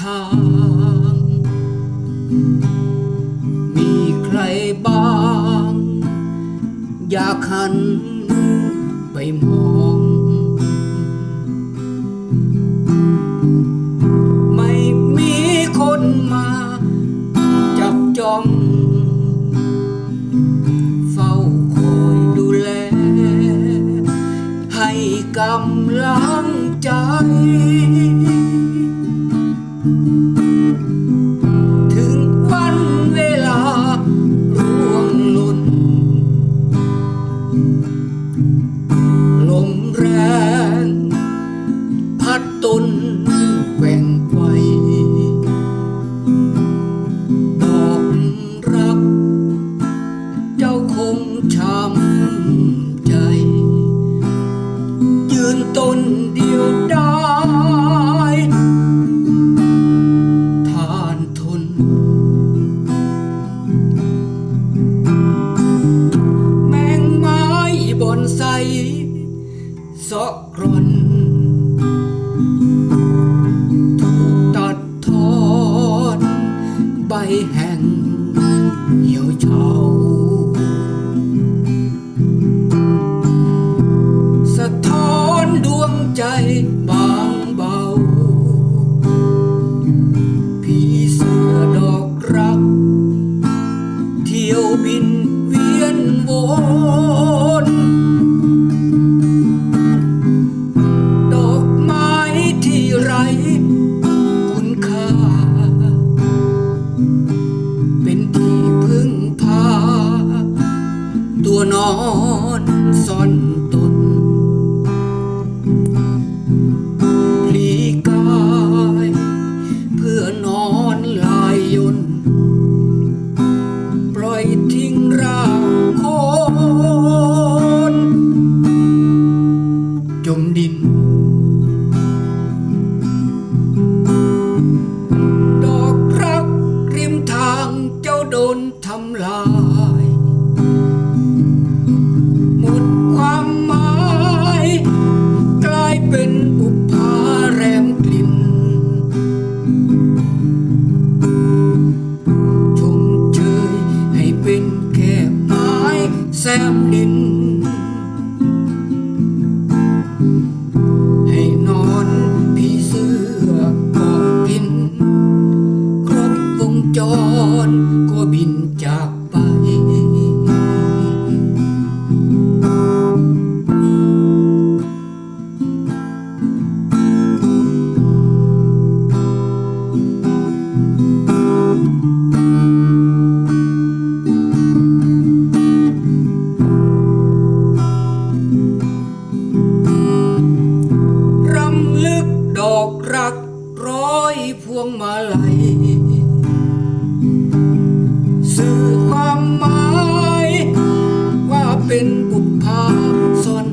ทาง มีใครบ้าง อยากหันไปมอง ไม่มีคนมา จับจ้องเฝ้าคอยดูแล ให้กำลังใจ ต้นเดียวได้ทานทน แมงไม้บอนไซสะกรนถูกตัดทอนใบแห่งเหี่ยวเฉ บางเบาพี่เสือดอกรัก เที่ยวบินเวียนวนดอกไม้ที่ไรคุณค่า เป็นที่พึ่งพา ตัวนอนซ่อนตน งจรก็บินจากไป รำลึกดอกรักร้อยพวงมาลัย สื่อความหมาย ว่าเป็นบุพภาซ่อน